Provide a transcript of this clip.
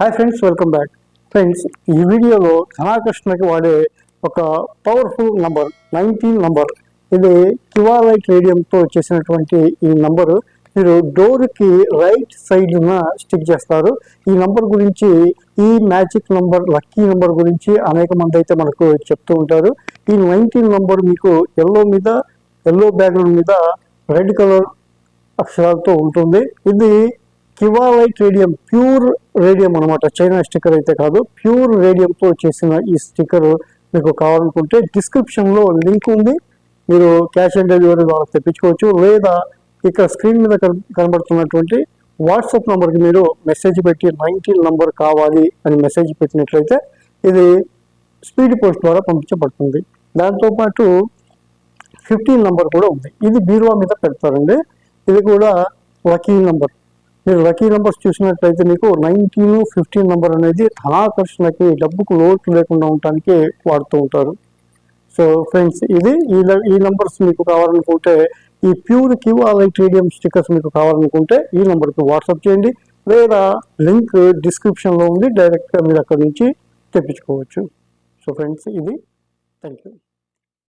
Hi friends welcome back friends ఈ వీడియోలో ధనాకృష్ణకి వాడే ఒక పవర్ఫుల్ నంబర్ నైన్టీన్ నంబర్ ఇది కివాలైట్ రేడియంతో చేసినటువంటి ఈ నంబరు మీరు డోర్కి రైట్ సైడ్ స్టిక్ చేస్తారు. ఈ నంబర్ గురించి ఈ మ్యాజిక్ నంబర్ లక్కీ నంబర్ గురించి అనేక మంది అయితే మనకు చెప్తూ ఉంటారు. ఈ నైన్టీన్ నంబర్ మీకు ఎల్లో మీద ఎల్లో బ్యాక్గ్రౌండ్ మీద రెడ్ కలర్ అక్షరాలతో ఉంటుంది. ఇది కివాలైట్ రేడియం ప్యూర్ రేడియం అనమాట చైనా స్టిక్కర్ అయితే కాదు ప్యూర్ రేడియంతో చేసిన ఈ స్టిక్కర్ మీకు కావాలనుకుంటే డిస్క్రిప్షన్లో లింక్ ఉంది. మీరు క్యాష్ ఆన్ డెలివరీ ద్వారా తెప్పించుకోవచ్చు. లేదా ఇక్కడ స్క్రీన్ మీద కన- కనబడుతున్నటువంటి వాట్సాప్ నెంబర్కి మీరు మెసేజ్ పెట్టి నైన్టీన్ నంబర్ కావాలి అని మెసేజ్ పెట్టినట్లయితే ఇది స్పీడ్ పోస్ట్ ద్వారా పంపించబడుతుంది. దాంతోపాటు ఫిఫ్టీన్ నంబర్ కూడా ఉంది. ఇది బీరువా మీద పెడతారండి. ఇది కూడా లకీ నంబర్. మీరు లక్కీ నెంబర్స్ చూసినట్లయితే మీకు నైన్టీన్ ఫిఫ్టీన్ నెంబర్ అనేది ధనాకర్షణకి డబ్బుకు లోటు లేకుండా ఉండటానికి వాడుతూ ఉంటారు. సో ఫ్రెండ్స్ ఇది ఈ ల- ఈ నెంబర్స్ మీకు కావాలనుకుంటే ఈ ప్యూర్ క్యూఆర్ఐ లైట్ రేడియం స్టిక్కర్స్ మీకు కావాలనుకుంటే ఈ నెంబర్కి వాట్సాప్ చేయండి లేదా లింక్ డిస్క్రిప్షన్లో ఉంది డైరెక్ట్గా మీరు అక్కడ నుంచి తెప్పించుకోవచ్చు. సో ఫ్రెండ్స్ ఇది. Thank you